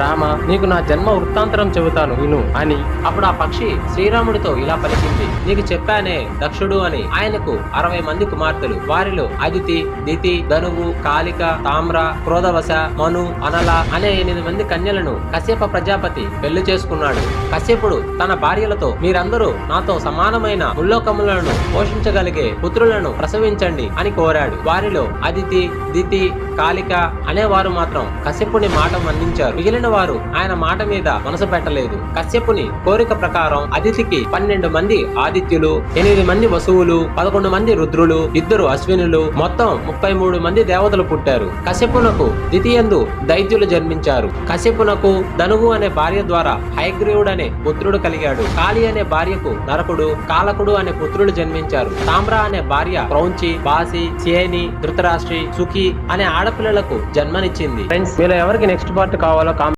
రామ నీకు నా జన్మ వృత్తాంతరం చెబుతాను విను అని అప్పుడు ఆ పక్షి శ్రీరాముడితో ఇలా పలికింది. నీకు చెప్పానే దక్షుడు అని ఆయనకు అరవై మంది కుమార్తెలు. వారిలో అదితి దితి ధనువు కాళిక తామ్ర క్రోధవశ మను అనల అనే ఎనిమిది మంది కన్యలను కశ్యప ప్రజాపతి పెళ్ళి చేసుకున్నాడు. కశ్యపుడు తన భార్యలతో మీరందరూ నాతో సమానమైన ముల్లోకములను పోషించగలిగే పుత్రులను ప్రసవించండి అని కోరాడు. వారిలో అదితి దితి కాళిక అనేవారు మాత్రం కశ్యపుని మాట మన్నించారు. మిగిలిన వారు ఆయన మాట మీద మనసు పెట్టలేదు. కశ్యపుని కోరిక ప్రకారం అతిథికి పన్నెండు మంది ఆదిత్యులు ఎనిమిది మంది వసువులు పదకొండు మంది రుద్రులు ఇద్దరు అశ్వినులు మొత్తం ముప్పై మూడు మంది దేవతలు పుట్టారు. కశ్యపునకు ద్వితీయందు దైత్యులు జన్మించారు. కశ్యపునకు ధనువు అనే భార్య ద్వారా హయగ్రీవుడు అనే పుత్రుడు కలిగాడు. కాళి అనే భార్యకు నరకుడు కాలకుడు అనే పుత్రులు జన్మించారు. తామ్ర అనే భార్య క్రౌంచి బాసి సేని ధృతరాష్ట్రి సుఖి అనే ఆడపిల్లలకు జన్మనిచ్చింది. ఫ్రెండ్స్ మీలో ఎవరికి నెక్స్ట్ పార్ట్ కావాలో